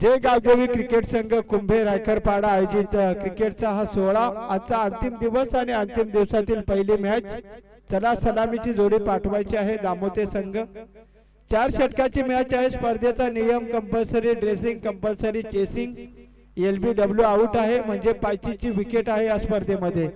जय Gavdevi cricket संघ कुंभे रायकरपाडा आयोजित क्रिकेटचा हा सोहळा आजचा अंतिम दिवस आणि अंतिम दिवसातील पहिली मॅच चला सलामीची जोडी पाठवायची आहे दामोते संघ. चार षटकाची मॅच आहे स्पर्धेचा नियम compulsory dressing compulsory chasing L B W out आहे म्हणजे पायचीची विकेट आहे या स्पर्धेमध्ये.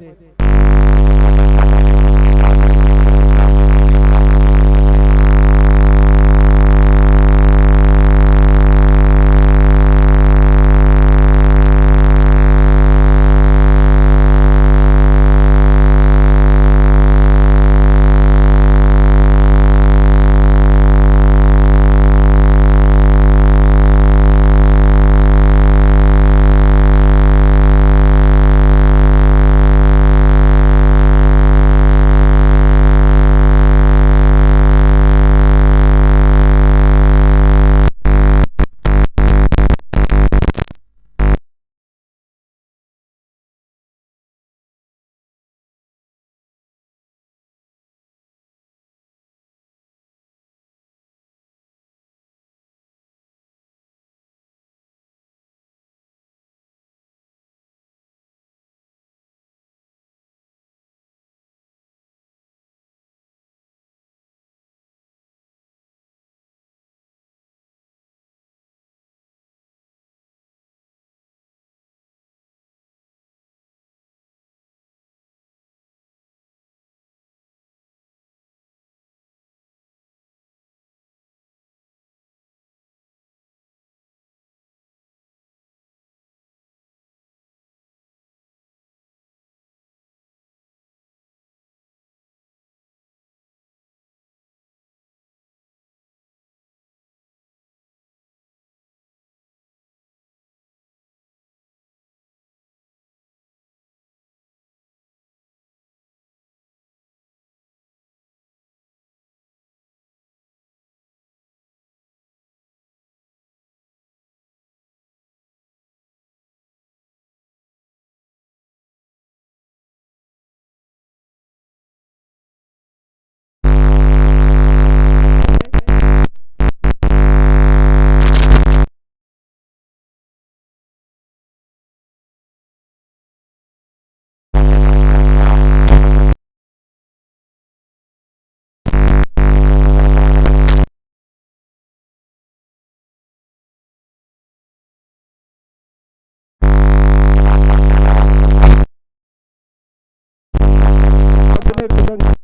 Teil gelangt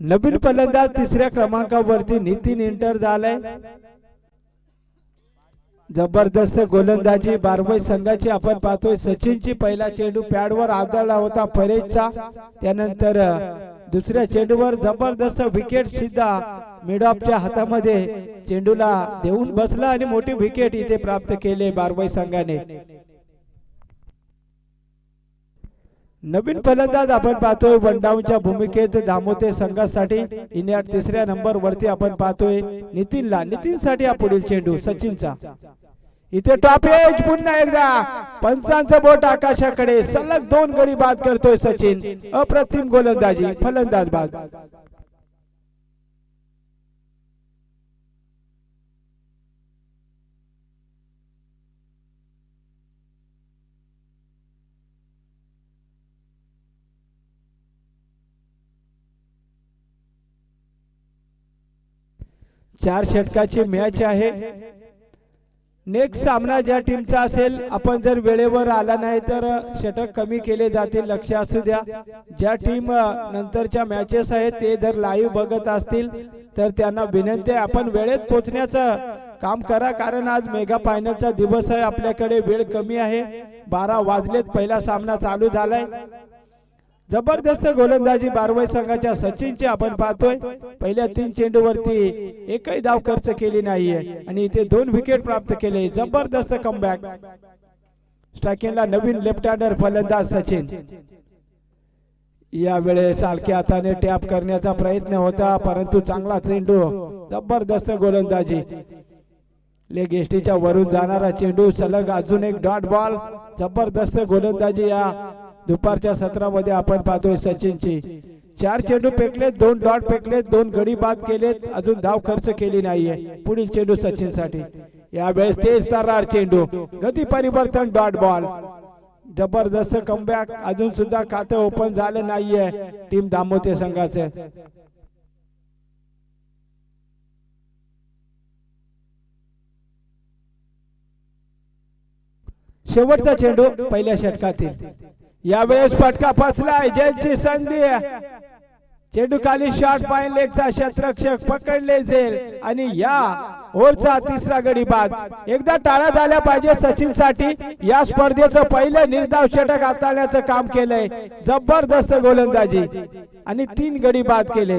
नवीन फलंदाज तिसऱ्या क्रमांकावरती नितीन इंटर झालाय. जबरदस्त गोलंदाजी बारवई संघाची आपण पाहतोय. सचिनची पहिला चेंडू पॅडवर आदळला होता परेजचा त्यानंतर दुसऱ्या चेंडूवर जबरदस्त विकेट सुद्धा मिडॉपच्या हातामध्ये चेंडूला देऊन बसला आणि मोठी विकेट इथे प्राप्त केले बारवई संघाने. नवीन फलंदाज आपण पाहतोय. वनडाऊनच्या भूमिकेत दामोते संघासाठी. इंडिया तिसऱ्या नंबर वरती आपण पाहतोय. नितीनला. नितीन साठी हा पुढील चेंडू सचिनचा. इथे टॉप एज पुन्हा एकदा. पंचांचं बोट आकाशाकडे. सलग दोन गडी बाद करतोय सचिन. अप्रतिम गोलंदाजी. फलंदाज बाद. चार षटकाची मॅच आहे. नेक्स्ट सामना ज्या टीमचा असेल आपण जर वेळेवर आला नाही तर षटक कमी केले जातील लक्ष असू द्या. ज्या टीम नंतरच्या मॅचेस आहेत ते जर लाईव्ह बघत असतील तर त्यांना विनंती आहे आपण वेळेत पोहोचण्याचं काम करा. कारण आज मेगा फायनलचा दिवस आहे आपल्याकडे वेळ कमी आहे. बारा वाजलेत पहिला सामना चालू झालाय. जबरदस्त गोलंदाजी बारवाई संघाच्या सचिनची आपण पाहतोय. पहिल्या तीन चेंडूवरती एकही धाव खर्च केली नाहीये. आणि इथे दोन विकेट प्राप्त केले. जबरदस्त कमबॅक स्ट्रायकिंगला नवीन लेफ्ट हँडर फलंदाज सचिन. यावेळेस हलक्या हाताने टॅप करण्याचा प्रयत्न होता परंतु चांगला चेंडू. जबरदस्त गोलंदाजी. लेग एसटीच्या वरून जाणारा चेंडू सलग अजून एक डॉट बॉल जबरदस्त गोलंदाजी या दुपारच्या सत्रामध्ये आपण पाहतोय सचिनची. चार चेंडू फेकलेत दोन डॉट फेकलेत दोन गडी बाद केलेत अजून धाव खर्च केली नाहीये. पुढील चेंडू सचिनसाठी यावेळेस तेज तर्रार चेंडू. गती परिवर्तन डॉट बॉल. जबरदस्त कमबॅक अजून सुद्धा खातं ओपन झालं नाहीये टीम दामोते संघाचं. शेवटचा चेंडू पहिल्या षटकातील. यावेळेस फटका फसलाय जेलची संधी चेंडूखाली खाली पाय पाईन लेगचा क्षेत्ररक्षक पकडले जेल आणि या ओरचा तिसरा गडी बाद एकदा टाळा झाल्या पाहिजे सचिनसाठी या स्पर्धेचं पहिलं निर्धाव षटक हाताळण्याचं काम केलंय जबरदस्त गोलंदाजी. आणि तीन गडी बाद केले